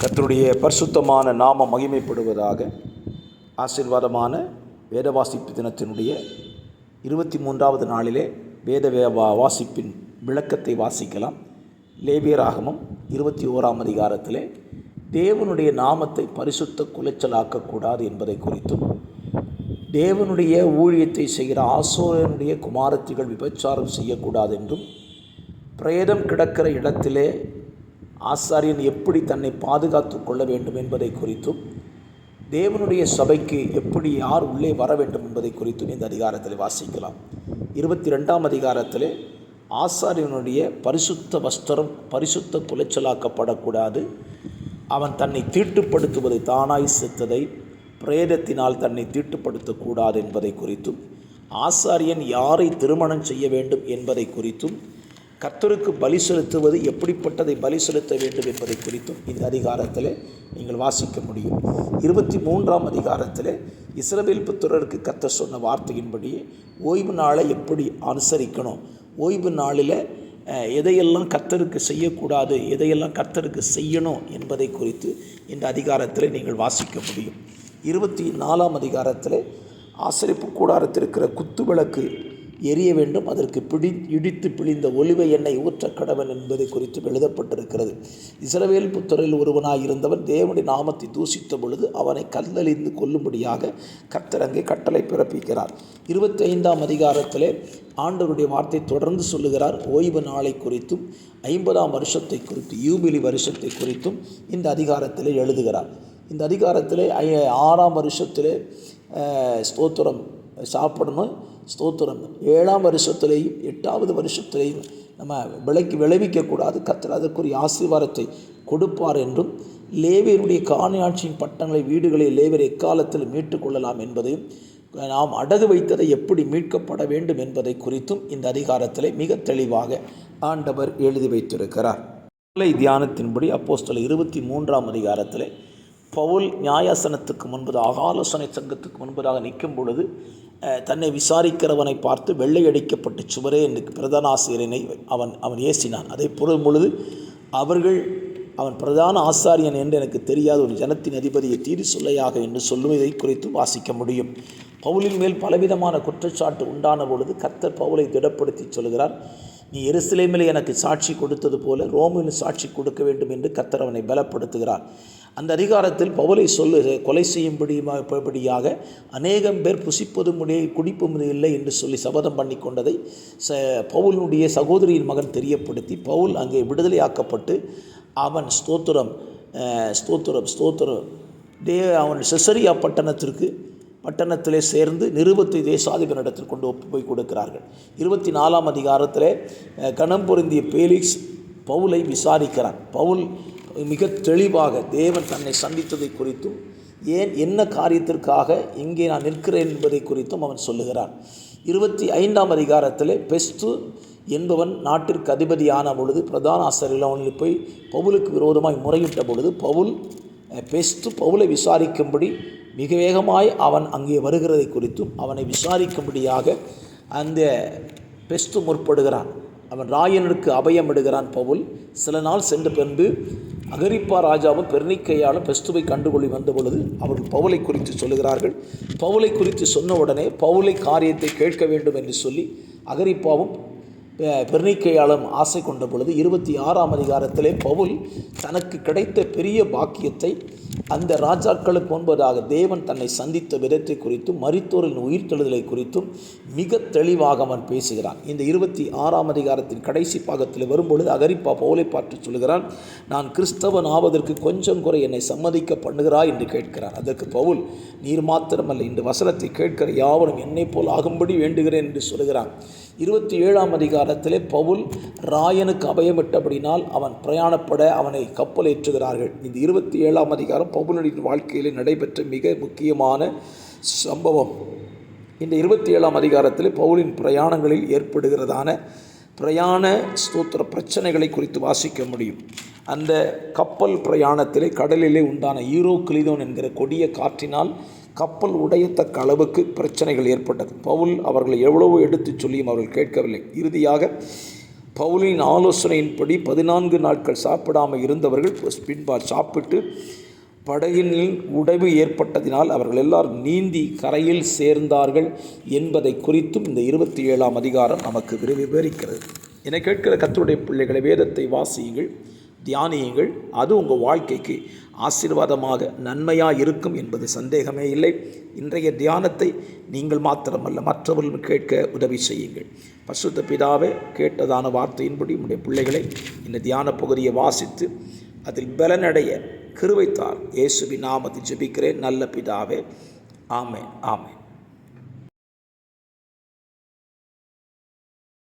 கத்தருடைய பரிசுத்தமான நாம மகிமைப்படுவதாக ஆசீர்வாதமான வேத வாசிப்பு தினத்தினுடைய இருபத்தி மூன்றாவது நாளிலே வேத வே- வாசிப்பின் விளக்கத்தை வாசிக்கலாம். லேவியராகமம் இருபத்தி ஓராம் அதிகாரத்திலே தேவனுடைய நாமத்தை பரிசுத்த குலைச்சலாக்கக்கூடாது என்பதை குறித்தும் தேவனுடைய ஊழியத்தை செய்கிற ஆசோரனுடைய குமாரத்திகள் விபச்சாரம் செய்யக்கூடாது என்றும் பிரேதம் கிடக்கிற இடத்திலே ஆசாரியன் எப்படி தன்னை பாதுகாத்து கொள்ள வேண்டும் என்பதை குறித்தும் தேவனுடைய சபைக்கு எப்படி யார் உள்ளே வர வேண்டும் என்பதை குறித்தும் இந்த அதிகாரத்தில் வாசிக்கலாம். இருபத்தி ரெண்டாம் அதிகாரத்தில் ஆசாரியனுடைய பரிசுத்த வஸ்திரம் பரிசுத்த துளைச்சலாக்கப்படக்கூடாது. அவன் தன்னை தீட்டுப்படுத்துவது தானாய் செத்ததை பிரேதத்தினால் தன்னை தீட்டுப்படுத்தக்கூடாது என்பதை குறித்தும் ஆசாரியன் யாரை திருமணம் செய்ய வேண்டும் என்பதை குறித்தும் கர்த்தருக்கு பலி செலுத்துவது எப்படிப்பட்டதை பலி செலுத்த வேண்டும் என்பதை குறித்தும் இந்த அதிகாரத்தில் நீங்கள் வாசிக்க முடியும். இருபத்தி மூன்றாம் அதிகாரத்தில் இஸ்ரவேல் புத்திரருக்கு கத்த சொன்ன வார்த்தையின்படி ஓய்வு நாளை எப்படி அனுசரிக்கணும்? ஓய்வு நாளில் எதையெல்லாம் கர்த்தருக்கு செய்யக்கூடாது எதையெல்லாம் கர்த்தருக்கு செய்யணும் என்பதை குறித்து இந்த அதிகாரத்தில் நீங்கள் வாசிக்க முடியும். இருபத்தி நாலாம் அதிகாரத்தில் ஆசரிப்பு கூடாரத்தில் இருக்கிற குத்து விளக்கு எரிய வேண்டும். அதற்கு பிடி இடித்து பிழிந்த ஒலிவ எண்ணெய் ஊற்ற கடவன் என்பதை குறித்து எழுதப்பட்டிருக்கிறது. இஸ்ரவேல் புத்தரில் ஒருவனாய் இருந்தவன் தேவனுடைய நாமத்தை தூசித்த பொழுது அவனை கல்லறிந்து கொல்லும்படியாக கத்தரங்கை கட்டளை பிறப்பிக்கிறார். இருபத்தி ஐந்தாம் அதிகாரத்திலே ஆண்டவருடைய வார்த்தை தொடர்ந்து சொல்லுகிறார். ஓய்வு நாளை குறித்தும் ஐம்பதாம் வருஷத்தை குறித்து யூபிலி வருஷத்தை குறித்தும் இந்த அதிகாரத்திலே எழுதுகிறார். இந்த அதிகாரத்திலே ஐ- ஆறாம் வருஷத்திலே ஸ்தோத்திரம் சாப்பிடணும். ஸ்தோத்திரம். ஏழாம் வருஷத்துலேயும் எட்டாவது வருஷத்துலேயும் நம்ம விலைக்கு விளைவிக்கக்கூடாது. கர்த்தர் அதற்குரிய ஆசீர்வாதத்தை கொடுப்பார் என்றும் லேவியருடைய காணியாட்சியின் பட்டங்களை வீடுகளை லேவியர் எக்காலத்தில் மீட்டுக்கொள்ளலாம் என்பதையும் நாம் அடகு வைத்ததை எப்படி மீட்கப்பட வேண்டும் என்பதை குறித்தும் இந்த அதிகாரத்தில் மிக தெளிவாக ஆண்டவர் எழுதி வைத்திருக்கிறார். கொலை தியானத்தின்படி அப்போஸ்தல இருபத்தி மூன்றாம் அதிகாரத்தில் பவுல் நியாயாசனத்துக்கு முன்பதாக ஆகாலோசனை சங்கத்துக்கு முன்பதாக நிற்கும் பொழுது தன்னை விசாரிக்கிறவனை பார்த்து வெள்ளையடிக்கப்பட்ட சுவரே என்று பிரதான ஆசிரியனை அவன் அவன் ஏசினான். அதை பொருள் பொழுது அவர்கள் அவன் பிரதான ஆசாரியன் என்று எனக்கு தெரியாத ஒரு ஜனத்தின் அதிபதியை தீர் சொல்லையாக என்று சொல்லுவதை குறித்து வாசிக்க முடியும். பவுலின் மேல் பலவிதமான குற்றச்சாட்டு உண்டான பொழுது கர்த்தர் பவுலை திடப்படுத்தி சொல்கிறார் நீ எருசலேமில் எனக்கு சாட்சி கொடுத்தது போல ரோமில் சாட்சி கொடுக்க வேண்டும் என்று கத்தர் அவனை பலப்படுத்துகிறார். அந்த அதிகாரத்தில் பவுலை சொல்லு கொலை செய்யும்படியாக அநேகம் பேர் புசிப்பது முடிய குடிப்பது இல்லை என்று சொல்லி சபதம் பண்ணி கொண்டதை ச பவுலினுடைய சகோதரியின் மகன் தெரியப்படுத்தி பவுல் அங்கே விடுதலையாக்கப்பட்டு அவன் ஸ்தோத்திரம் ஸ்தோத்திரம் ஸ்தோத்திரம். தே அவன் செசரியா பட்டணத்திற்கு பட்டணத்திலே சேர்ந்து நிருபத்தை தேசாதிபனிடத்தில் கொண்டு ஒப்பு போய் கொடுக்கிறார்கள். இருபத்தி நாலாம் அதிகாரத்தில் கணம் பொருந்திய பேலிக்ஸ் பவுலை விசாரிக்கிறான். பவுல் மிக தெளிவாக தேவன் தன்னை சந்தித்ததை குறித்தும் ஏன் என்ன காரியத்திற்காக இங்கே நான் நிற்கிறேன் என்பதை குறித்தும் அவன் சொல்லுகிறான். இருபத்தி ஐந்தாம் அதிகாரத்தில் பெஸ்து என்பவன் நாட்டிற்கு அதிபதியான பொழுது பிரதான ஆசிரியர்கள் அவனில் போய் பவுலுக்கு விரோதமாய் முறையிட்ட பொழுது பவுல் பெஸ்து பவுலை விசாரிக்கும்படி மிக வேகமாய் அவன் அங்கே வருகிறதை குறித்தும் அவனை விசாரிக்கும்படியாக அந்த பெஸ்து முற்படுகிறான். அவன் ராயனுக்கு அபயம் இடுகிறான் பவுல். சில நாள் சென்ற பின்பு அகரிப்பா ராஜாவும் பெர்னிக்கையாலும் பெஸ்துவை கண்டுகொள்ளி வந்த பொழுது அவர்கள் பவுலை குறித்து சொல்லுகிறார்கள். பவுலை குறித்து சொன்ன உடனே பவுலை காரியத்தை கேட்க வேண்டும் என்று சொல்லி அகரிப்பாவும் பெ- ஆசை கொண்ட பொழுது இருபத்தி ஆறாம் அதிகாரத்திலே பவுல் தனக்கு கிடைத்த பெரிய பாக்கியத்தை அந்த ராஜாக்களுக்கு முன்பதாக தேவன் தன்னை சந்தித்த விதத்தை குறித்தும் மருத்துவரின் உயிர்த்தெழுதலை குறித்தும் மிக தெளிவாக அவன் பேசுகிறான். இந்த இருபத்தி ஆறாம் அதிகாரத்தின் கடைசி பாகத்தில் வரும்பொழுது அகரிப்பா பவுலை பார்த்து சொல்கிறான் நான் கிறிஸ்தவன் ஆவதற்கு கொஞ்சம் குறை என்னை சம்மதிக்க பண்ணுகிறாய் என்று கேட்கிறான். அதற்கு பவுல் நீர் மாத்திரமல்ல இந்த வசனத்தை கேட்கிற யாவரும் என்னைப் போல் ஆகும்படி வேண்டுகிறேன் என்று சொல்கிறான். இருபத்தி ஏழாம் இடத்திலே பவுல் ராயனுக்கு அபயமிட்டபடினால் அவன் பிரயாணப்பட அவனை கப்பல் ஏற்றுகிறார்கள் இந்த இருபத்தி ஏழாம் அதிகாரம் பவுலனின் வாழ்க்கையிலே நடைபெற்ற மிக முக்கியமான சம்பவம். இந்த இருபத்தி ஏழாம் அதிகாரத்தில் பவுலின் பிரயாணங்களில் ஏற்படுகிறதான பிரயாண ஸ்தோத்திர பிரச்சனைகளை குறித்து வாசிக்க முடியும். அந்த கப்பல் பிரயாணத்திலே கடலிலே உண்டான ஈரோ கிளிதோன் என்கிற கொடிய காற்றினால் கப்பல் உடையத்தக்க அளவுக்கு பிரச்சனைகள் ஏற்பட்டது. பவுல் அவர்களை எவ்வளவோ எடுத்துச் சொல்லியும் அவர்கள் கேட்கவில்லை. இறுதியாக பவுலின் ஆலோசனையின்படி பதினான்கு நாட்கள் சாப்பிடாமல் இருந்தவர்கள் பின்பால் சாப்பிட்டு படகினில் உடைவு ஏற்பட்டதினால் அவர்கள் எல்லாரும் நீந்தி கரையில் சேர்ந்தார்கள் என்பதை குறித்தும் இந்த இருபத்தி ஏழாம் அதிகாரம் நமக்கு விரைவி விவரிக்கிறது என கேட்கிற கத்தருடைய பிள்ளைகளை வேதத்தை வாசியுங்கள். தியானியுங்கள். அது உங்கள் வாழ்க்கைக்கு ஆசீர்வாதமாக நன்மையாக இருக்கும் என்பது சந்தேகமே இல்லை. இன்றைய தியானத்தை நீங்கள் மாத்திரமல்ல மற்றவர்களும் கேட்க உதவி செய்யுங்கள். பசுத்த பிதாவே கேட்டதான வார்த்தையின்படி உடைய பிள்ளைகளை இந்த தியான பகுதியை வாசித்து அதில் பலனடைய கிருவைத்தார் இயேசுவின் நாமத்தில் ஜெபிக்கிறேன். நல்ல பிதாவே ஆமே ஆமே